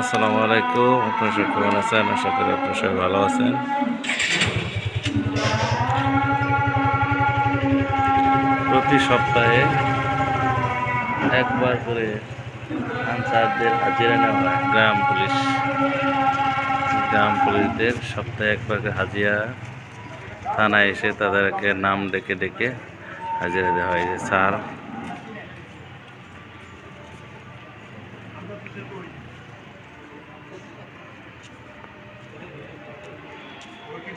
আসসালামু আলাইকুম। আপনার সবাই কেমন আছেন? আশা করি আপনার সবাই ভালো আছেন। প্রতি সপ্তাহে একবার করে আনসারদের হাজিরা নেওয়া হয়। গ্রাম পুলিশ। গ্রাম পুলিশদের সপ্তাহে একবার করে হাজিরা। থানায় এসে তাদেরকে নাম ডেকে ডেকে হাজিরা দেওয়া হয় স্যার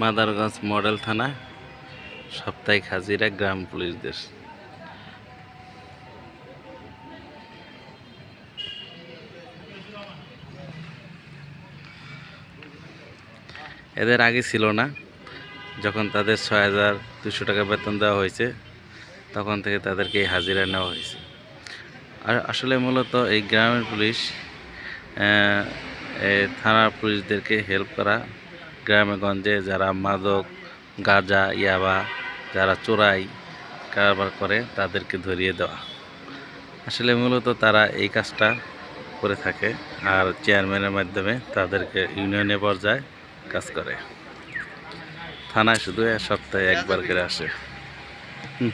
মাদারগঞ্জ মডেল থানা, সাপ্তাহিক হাজিরা, গ্রাম পুলিশদের এদের আগে ছিল না। যখন তাদের ছয় হাজার দুশো টাকা বেতন দেওয়া হয়েছে, তখন থেকে তাদেরকে এই হাজিরা নেওয়া হয়েছে। আর আসলে মূলত এই গ্রামের পুলিশ থানার পুলিশদেরকে হেল্প করা। গ্রামে গঞ্জে যারা মাদক, গাঁজা, ইয়াবা, যারা চোরাই কারবার করে তাদেরকে ধরিয়ে দেওয়া। আসলে মূলত তারা এই কাজটা করে থাকে আর চেয়ারম্যানের মাধ্যমে তাদেরকে ইউনিয়নে পর্যায়ে কাজ করে। থানায় শুধু সপ্তাহে একবার করে আসে। হুম।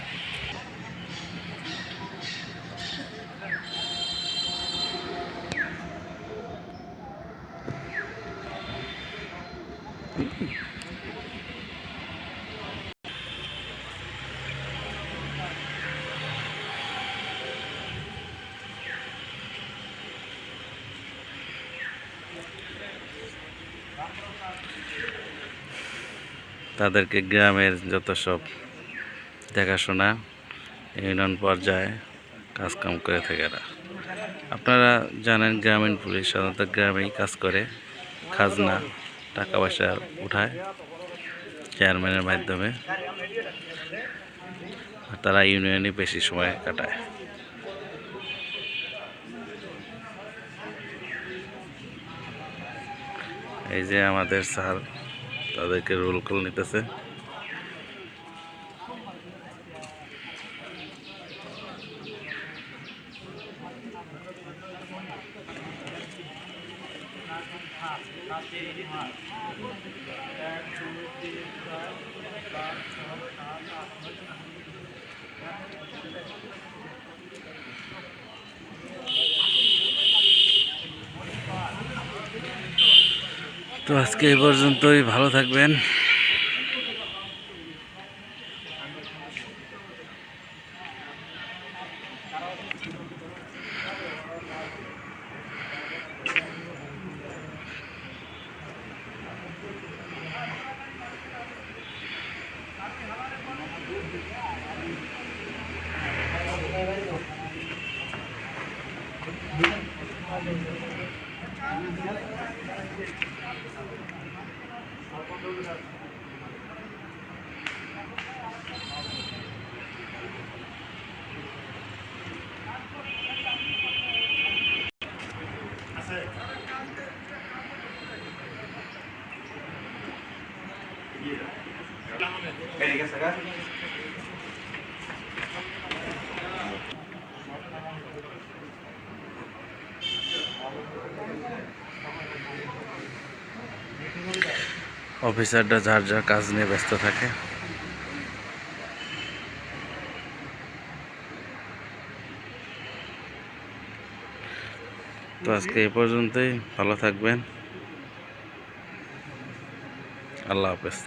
তাদেরকে গ্রামের যত সব দেখাশোনা, ইউনিয়ন পর্যায়ে কাজকাম করে থাকে আপনারা জানেন গ্রামীণ পুলিশ সাধারণত গ্রামেই কাজ করে, খাজনা। টাকা পয়সা উঠায় চেয়ারম্যানের মাধ্যমে। তারা ইউনিয়নে বেশি সময় কাটায়। এই যে আমাদের স্যার তাদেরকে রোল কল নিতেছে। তো আজকে এই পর্যন্তই ভালো থাকবেন Tiene que sacar. অফিসাররা যার যার কাজ নিয়ে ব্যস্ত থাকে। তো আজকে এই পর্যন্তই, ভালো থাকবেন। আল্লাহ হাফেজ।